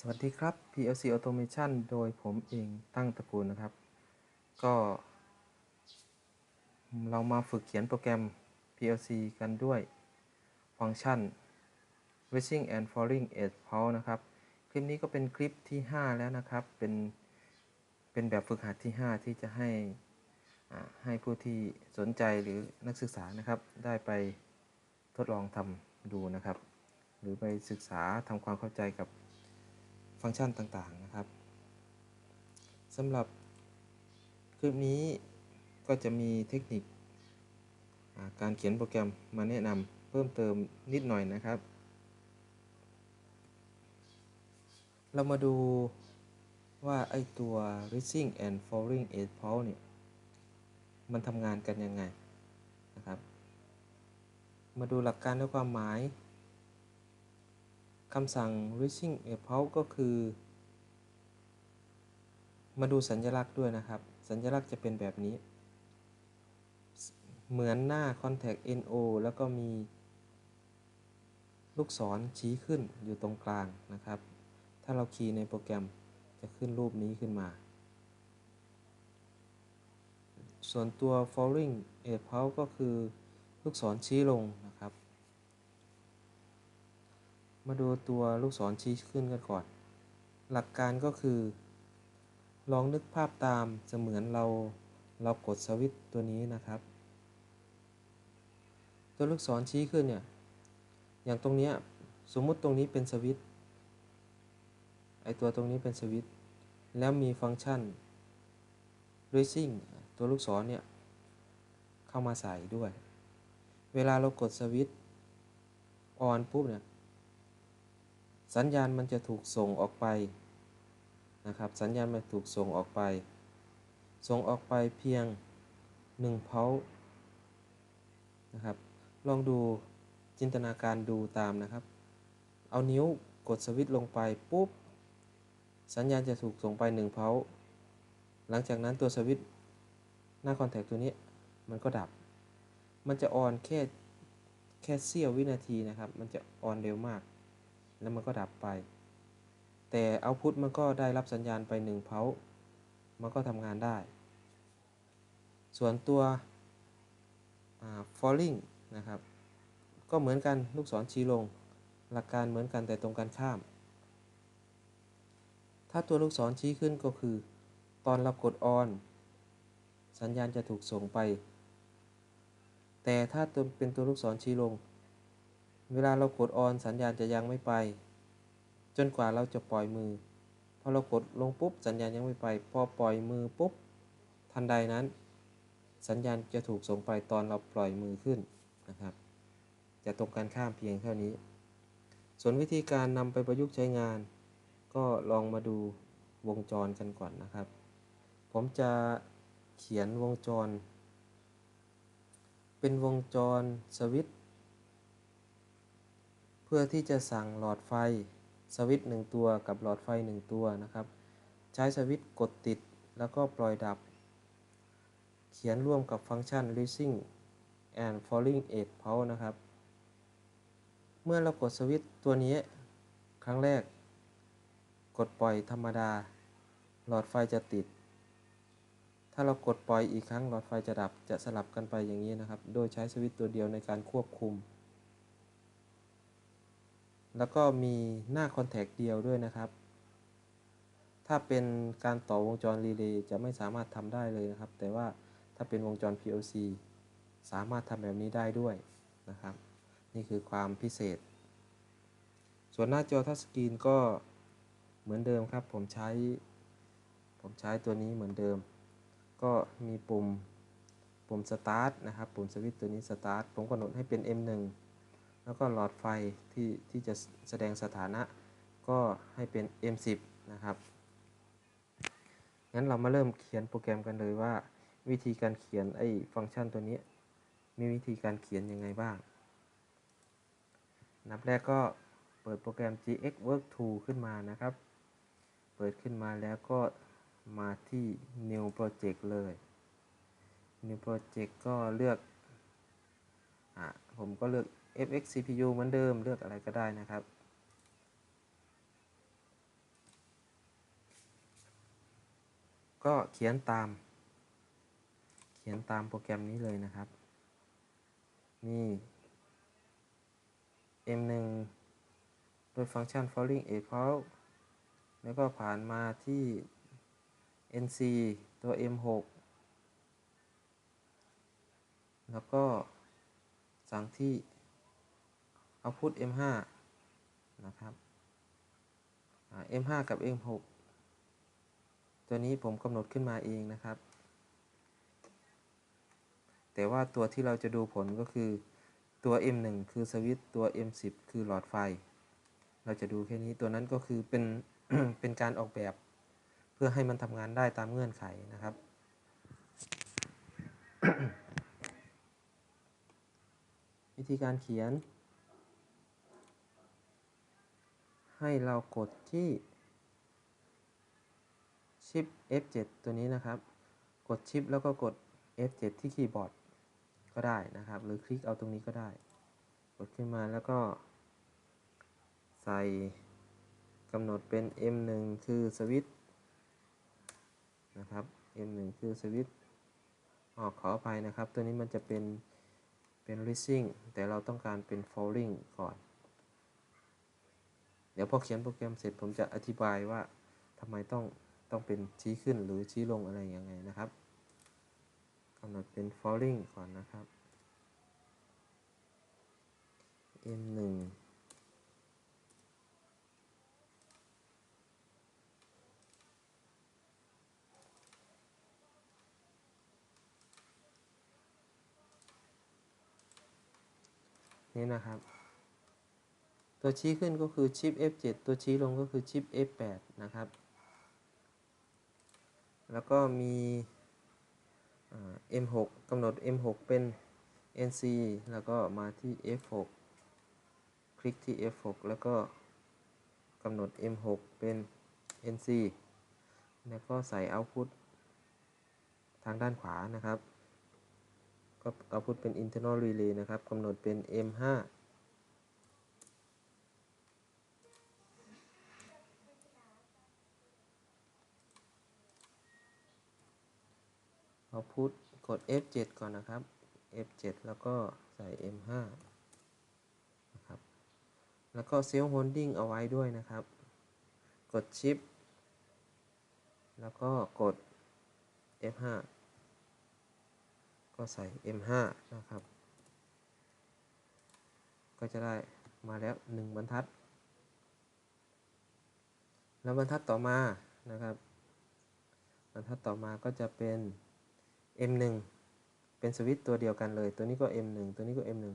สวัสดีครับ PLC Automation โดยผมเองตั้งตะกูลนะครับ ก็ เรามาฝึกเขียนโปรแกรม PLC กันด้วยฟังก์ชัน Rising and Falling Edge Pulse นะครับ คลิปนี้ก็เป็นคลิปที่ 5 แล้วนะครับ เป็น เป็นแบบฝึกหัดที่ 5 ที่จะให้ให้ผู้ที่สนใจหรือนักศึกษานะครับ ได้ไปทดลองทำดูนะครับ หรือไปศึกษาทำความเข้าใจกับ ฟังก์ชันต่างๆนะครับสำหรับคลิปนี้ก็จะมีเทคนิคาการเขียนโปรแกรมมาแนะนำเพิ่มเติมนิดหน่อยนะครับ เรามาดูว่าไอตัว rising and falling edge pulse เนี่ย มันทำงานกันยังไงนะครับ มาดูหลักการและความหมาย คำสั่ง reaching a pulse ก็คือ มาดูสัญลักษณ์ด้วยนะครับ สัญลักษณ์จะเป็นแบบนี้ เหมือนหน้า contact NO แล้วก็มีลูกศรชี้ขึ้นอยู่ตรงกลางนะครับ ถ้าเราคีย์ในโปรแกรมจะขึ้นรูปนี้ขึ้นมา ส่วนตัว falling edge pulse ก็คือลูกศรชี้ลงนะครับ มาดูตัวลูกศรชี้ขึ้นกันก่อน หลักการก็คือ ลองนึกภาพตามเสมือนเราเรากดสวิตช์ตัวนี้นะครับ ตัวลูกศรชี้ขึ้นเนี่ย อย่างตรงนี้สมมุติตรงนี้เป็นสวิตช์ไอตัวตรงนี้เป็นสวิตช์แล้วมีฟังก์ชัน racing ตัวลูกศรเนี่ย เข้ามาใส่ด้วย เวลาเรากดสวิตช์ออนปุ๊บเนี่ย สัญญาณมันจะถูกส่งออกไปนะครับ สัญญาณมันถูกส่งออกไป ส่งออกไปเพียง1เพานะครับ ลองดูจินตนาการดูตามนะครับ เอานิ้วกดสวิตช์ลงไปปุ๊บ สัญญาณจะถูกส่งไป1เพาหลังจากนั้นตัวสวิตช์หน้าคอนแทคตัวนี้มันก็ดับ มันจะออนแค่แค่เสี้ยววินาทีนะครับ มันจะออนเร็วมาก แล้วมันก็ดับไป แต่เอาพุทมันก็ได้รับสัญญาณไป1เพามันก็ทำงานได้ ส่วนตัว falling นะครับ ก็เหมือนกันลูกศรชี้ลง หลักการเหมือนกันแต่ตรงกันข้าม ถ้าตัวลูกศรชี้ขึ้นก็คือ ตอนเรากด on สัญญาณจะถูกส่งไป แต่ถ้าตัวเป็นตัวลูกศรชี้ลง เวลาเรากด on สัญญาณจะยังไม่ไป จนกว่าเราจะปล่อยมือ พอเรากดลงปุ๊บสัญญาณยังไม่ไป พอปล่อยมือปุ๊บ ทันใดนั้น สัญญาณจะถูกส่งไปตอนเราปล่อยมือขึ้นนะครับ จะตรงกันข้ามเพียงเท่านี้ ส่วนวิธีการนำไปประยุกต์ใช้งาน ก็ลองมาดูวงจรกันก่อนนะครับ ผมจะเขียนวงจร เป็นวงจรสวิตช์ เพื่อที่จะสั่งหลอดไฟสวิตช์หนึ่งตัวกับหลอดไฟหนึ่งตัวนะครับ ใช้สวิตช์กดติดแล้วก็ปล่อยดับ เขียนร่วมกับฟังก์ชัน Rising and falling edge pulse นะครับ เมื่อเรากดสวิตช์ตัวนี้ครั้งแรก กดปล่อยธรรมดา หลอดไฟจะติด ถ้าเรากดปล่อยอีกครั้งหลอดไฟจะดับจะสลับกันไปอย่างนี้นะครับ โดยใช้สวิตช์ตัวเดียวในการควบคุม แล้วก็มีหน้าคอนแทคเดียวด้วยนะครับ ถ้าเป็นการต่อวงจรรีเลย์จะไม่สามารถทำได้เลยนะครับ แต่ว่าถ้าเป็นวงจร PLC สามารถทำแบบนี้ได้ด้วยนะครับ นี่คือความพิเศษ ส่วนหน้าจอทัชสกรีนก็เหมือนเดิมครับ ผมใช้ ผมใช้ตัวนี้เหมือนเดิม ก็มีปุ่มปุ่มสตาร์ทนะครับ ปุ่มสวิตช์ตัวนี้สตาร์ทผมกำหนดให้เป็น M1 แล้วก็หลอดไฟที่ที่จะแสดงสถานะก็ให้เป็น M10 นะครับงั้นเรามาเริ่มเขียนโปรแกรมกันเลยว่า วิธีการเขียนไอ้ฟังก์ชันตัวนี้ มีวิธีการเขียนยังไงบ้าง นับแรกก็เปิดโปรแกรม GX Work Tool ขึ้นมานะครับ เปิดขึ้นมาแล้วก็มาที่ New Project เลย New Project ก็เลือก อะ ผมก็เลือก fx cpu เหมือนเดิมเลือกอะไรก็ได้นะครับ ก็เขียนตาม เขียนตามโปรแกรมนี้เลยนะครับ นี่ m1 โดยฟังก์ชัน following a p o l แล้วก็ผ่านมาที่ nc ตัว m6 แล้วก็สั่งที่ output M5 นะครับอ่า M5 กับ M6 ตัวนี้ผมกำหนดขึ้นมาเองนะครับ แต่ว่าตัวที่เราจะดูผลก็คือตัว M1 คือสวิตตัว M10 คือหลอดไฟ เราจะดูแค่นี้ตัวนั้นก็คือเป็น เป็นการออกแบบ เพื่อให้มันทำงานได้ตามเงื่อนไขนะครับวิธีการเขียน ให้เรากดที่ชิป F7 ตัวนี้นะครับ กดชิปแล้วก็กด F7 ที่คีย์บอร์ดก็ได้นะครับ หรือคลิกเอาตรงนี้ก็ได้ กดขึ้นมาแล้วก็ ใส่กำหนดเป็น M1 คือสวิตช์นะครับ M1 คือสวิตช์ออกขออภัยนะครับ ตัวนี้มันจะเป็นเป็น rising แต่เราต้องการเป็น falling ก่อน เดี๋ยวพอเขียนโปรแกรมเสร็จผมจะอธิบายว่าทำไมต้องต้องเป็นชี้ขึ้นหรือชี้ลงอะไรยังไงนะครับกำหนดเป็น falling ก่อนนะครับ M1 นี่นะครับ ตัวชี้ขึ้นก็คือชิป F7 ตัวชี้ลงก็คือชิป F8 นะครับ แล้วก็มี M6 กำหนด M6 เป็น NC แล้วก็มาที่ F6 คลิกที่ F6 แล้วก็กำหนด M6 เป็น NC แล้วก็ใส่ Output ทางด้านขวานะครับ ก็ Output เป็น internal relay นะครับกำหนดเป็น M5 เอาพุทกด F7 ก่อนนะครับ F7 แล้วก็ใส่ M5 นะครับ แล้วก็เซลล์โฮลดิ้งเอาไว้ด้วยนะครับ กดชิป แล้วก็กด F5 ก็ใส่ M5 นะครับ ก็จะได้มาแล้ว 1 บรรทัด แล้วบรรทัดต่อมานะครับ บรรทัดต่อมาก็จะเป็น M1 เป็นสวิตตัวเดียวกันเลย ตัวนี้ก็ M1 ตัวนี้ก็ M1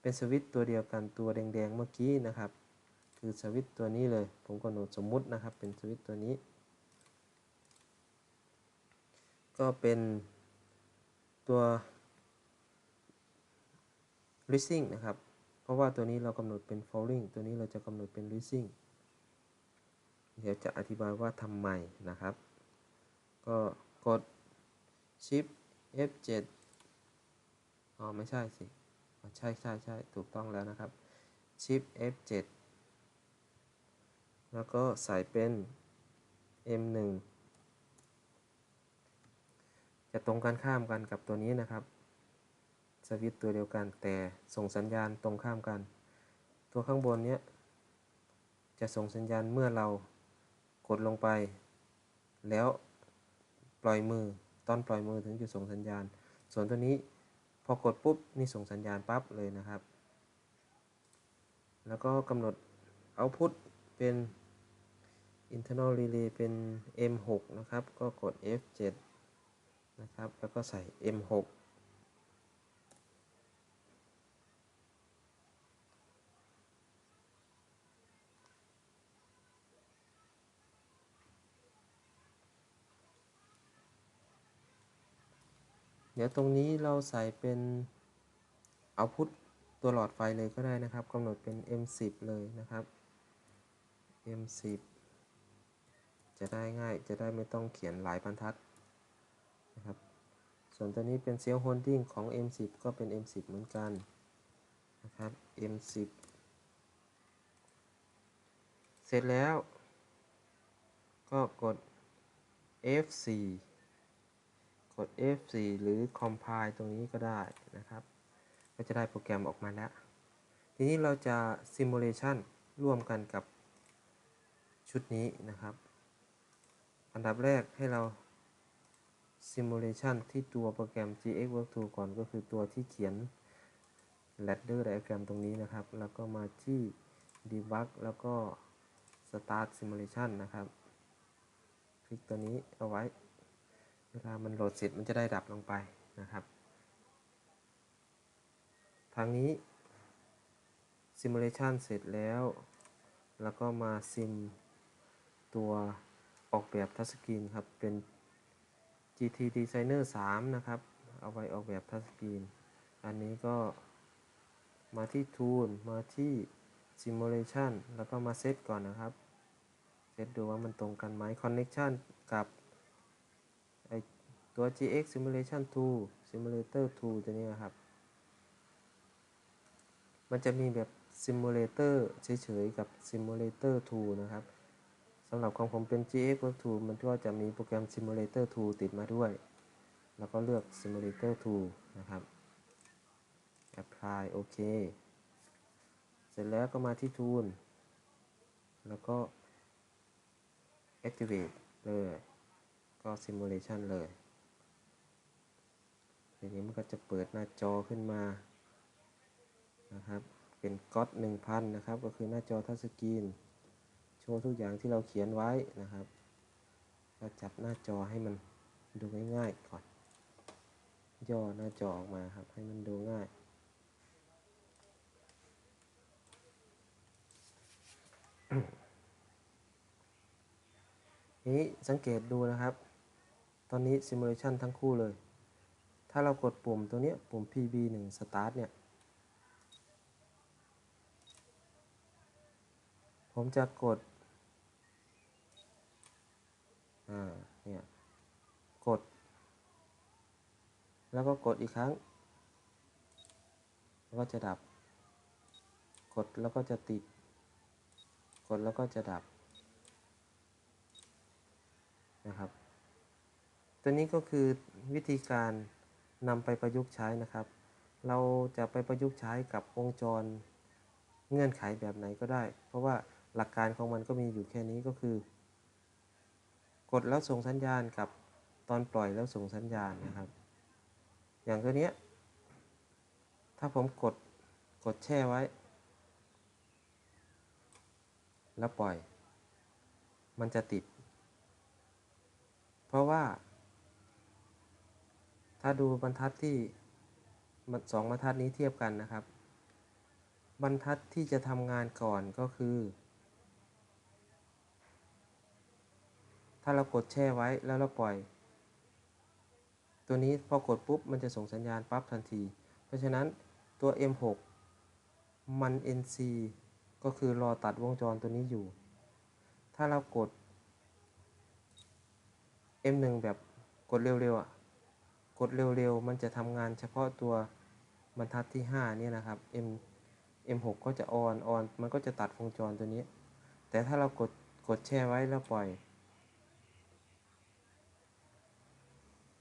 เป็นสวิตตัวเดียวกันตัวแดงๆเมื่อกี้นะครับ คือสวิตตัวนี้เลย ผมกำหนดสมมุตินะครับ เป็นสวิตตัวนี้ ก็เป็นตัว rising นะครับ เพราะว่าตัวนี้เรากำหนดเป็น falling ตัวนี้เราจะกำหนดเป็น rising เดี๋ยวจะอธิบายว่าทำไมนะครับ ก็กดชิป F7 อ๋อไม่ใช่สิใช่ใช่ใช่ถูกต้องแล้วนะครับชิป F7 แล้วก็ใส่เป็น M1 จะตรงกันข้ามกันกับตัวนี้นะครับ สวิตตัวเดียวกันแต่ส่งสัญญาณตรงข้ามกัน ตัวข้างบนเนี้ยจะส่งสัญญาณเมื่อเรากดลงไป แล้วปล่อยมือ อนปล่อยมือถึงจะส่งสัญญาณ ส่วนตัวนี้พอกดปุ๊บนี่ส่งสัญญาณปั๊บเลยนะครับ แล้วก็กำหนด output เป็น internal relay เป็น M6 นะครับ ก็กด F7 นะครับ แล้วก็ใส่ M6 ดี๋ยวตรงนี้เราใส่เป็นเอาพุทตัวหลอดไฟเลยก็ได้นะครับกำหนดเป็น M10 เลยนะครับ M10 จะได้ง่ายจะได้ไม่ต้องเขียนหลายบรรทัดนะครับ ส่วนตัวนี้เป็นเซลล์โฮลดิ้งของ M10 ก็เป็น M10 เหมือนกันนะครับ M10 เสร็จแล้ว ก็กด F4 ด F4 หรือ compile ตรงนี้ก็ได้นะครับ ก็จะได้โปรแกรมออกมาแล้ว ทีนี้เราจะ simulation ร่วมกันกับชุดนี้นะครับ อันดับแรกให้เรา simulation ที่ตัวโปรแกรม GX Work Tool ก่อนก็คือตัวที่เขียน ladder diagram ตรงนี้นะครับ แล้วก็มาที่ debug แล้วก็ start simulation นะครับ คลิกตัวนี้เอาไว้ เวลามันโหลดเสร็จมันจะได้ดับลงไปนะครับ ทางนี้ simulation เสร็จแล้ว แล้วก็มาซิมตัวออกแบบทัชสกรีนครับ เป็น GT Designer 3 นะครับ เอาไว้ออกแบบทัชสกรีน อันนี้ก็มาที่ Tool มาที่ Simulation แล้วก็มาเซตก่อนนะครับ เซตดูว่ามันตรงกันไหม Connection กับ ตัว GX Simulation Tool Simulator Tool ตัวนี้ครับ มันจะมีแบบ Simulator เฉยๆกับ Simulator Tool นะครับสำหรับของผมเป็น GX Work Tool มันก็จะมีโปรแกรม Simulator Tool ติดมาด้วย แล้วก็เลือก Simulator Tool นะครับ Apply โอเค เสร็จแล้วก็มาที่ Tool แล้วก็ Activate เลย ก็ Simulation เลย ทีนี้มันก็จะเปิดหน้าจอขึ้นมานะครับเป็นก๊อต1000นะครับ ก็คือหน้าจอทัชสกรีน โชว์ทุกอย่างที่เราเขียนไว้นะครับก็จับหน้าจอให้มันดูง่ายๆก่อน ย่อหน้าจอออกมาครับ ให้มันดูง่าย นี้สังเกตดูนะครับ ตอนนี้ simulation ทั้งคู่เลย ถ้าเรากดปุ่มตัวนี้ปุ่ม PB1 start เนี่ย ผมจะกด อ่า เนี่ย กด แล้วก็กดอีกครั้ง แล้วก็จะดับ กดแล้วก็จะติด กดแล้วก็จะดับ นะครับ ตัวนี้ก็คือวิธีการ นำไปประยุกต์ใช้นะครับ เราจะไปประยุกต์ใช้กับวงจรเงื่อนไขแบบไหนก็ได้ เพราะว่าหลักการของมันก็มีอยู่แค่นี้ก็คือ กดแล้วส่งสัญญาณกับตอนปล่อยแล้วส่งสัญญาณนะครับ อย่างตัวเนี้ยถ้าผมกดกดแช่ไว้ แล้วปล่อย มันจะติด เพราะว่า ถ้าดูบรรทัดที่สองบรรทัดนี้เทียบกันนะครับ บรรทัดที่จะทำงานก่อนก็คือ ถ้าเรากดแช่ไว้แล้วเราปล่อย ตัวนี้พอกดปุ๊บมันจะส่งสัญญาณปั๊บทันที เพราะฉะนั้นตัว M6 มัน NC ก็คือรอตัดวงจรตัวนี้อยู่ ถ้าเรากด M1 แบบกดเร็วๆอะ กดเร็วๆ มันจะทำงานเฉพาะตัวบรรทัดที่ 5 เนี่ยนะครับ M M6 ก็จะออนออนมันก็จะตัดวงจรตัวนี้ แต่ถ้าเรากดกดแช่ไว้แล้วปล่อย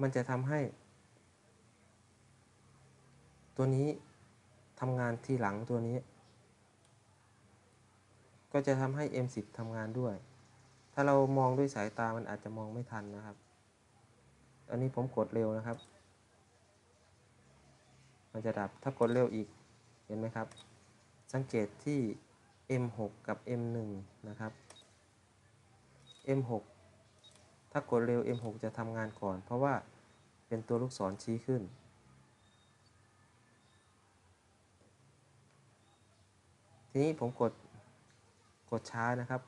มันจะทำให้ ตัวนี้ทำงานที่หลังตัวนี้ ก็จะทำให้ M10 ทำงานด้วย ถ้าเรามองด้วยสายตามันอาจจะมองไม่ทันนะครับ อันนี้ผมกดเร็วนะครับ มันจะดับถ้ากดเร็วอีกเห็นไหมครับ สังเกตที่ M6 กับ M1 นะครับ M6 ถ้ากดเร็ว M6 จะทำงานก่อน เพราะว่าเป็นตัวลูกศรชี้ขึ้น ทีนี้ผมกดกดช้านะครับ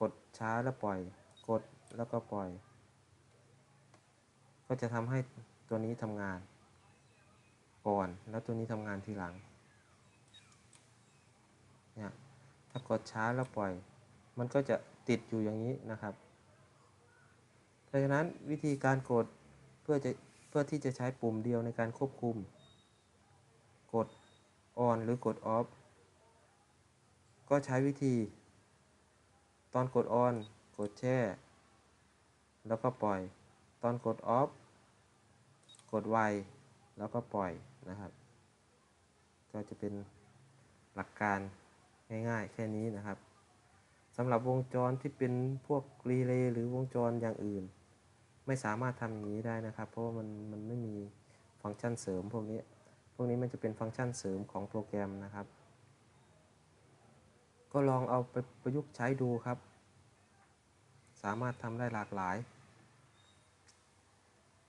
กดช้าแล้วปล่อย กดแล้วก็ปล่อย ก็จะทำให้ตัวนี้ทำงานก่อน แล้วตัวนี้ทำงานทีหลังเนี่ยถ้ากดช้าแล้วปล่อย มันก็จะติดอยู่อย่างนี้นะครับดังนั้นวิธีการกดเพื่อจะเพื่อที่จะใช้ปุ่มเดียวในการควบคุม กด on หรือกด off ก็ใช้วิธี ตอนกด on กดแช่ แล้วก็ปล่อย ตอนกด off กดไวแล้วก็ปล่อยนะครับ ก็จะเป็นหลักการง่ายๆ แค่นี้นะครับสำหรับวงจรที่เป็นพวกรีเลย์หรือวงจรอย่างอื่น ไม่สามารถทำอย่างนี้ได้นะครับ เพราะว่ามันมันไม่มีฟังก์ชันเสริมพวกนี้พวกนี้มันจะเป็นฟังก์ชันเสริมของโปรแกรมนะครับ ก็ลองเอาไปประยุกต์ใช้ดูครับ สามารถทำได้หลากหลาย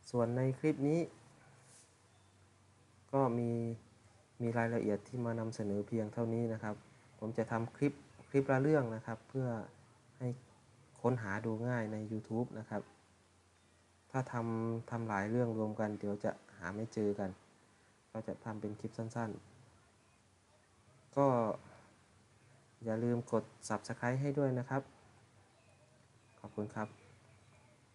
ส่วนในคลิปนี้ ก็มีมีรายละเอียดที่มานำเสนอเพียงเท่านี้นะครับ ผมจะทำคลิปคลิปละเรื่องนะครับ เพื่อให้ค้นหาดูง่ายใน YouTube นะครับ ถ้าทำทำหลายเรื่องรวมกัน เดี๋ยวจะหาไม่เจอกัน ก็จะทำเป็นคลิปสั้นๆ ก็อย่าลืมกด Subscribe ให้ด้วยนะครับ ขอบคุณครับ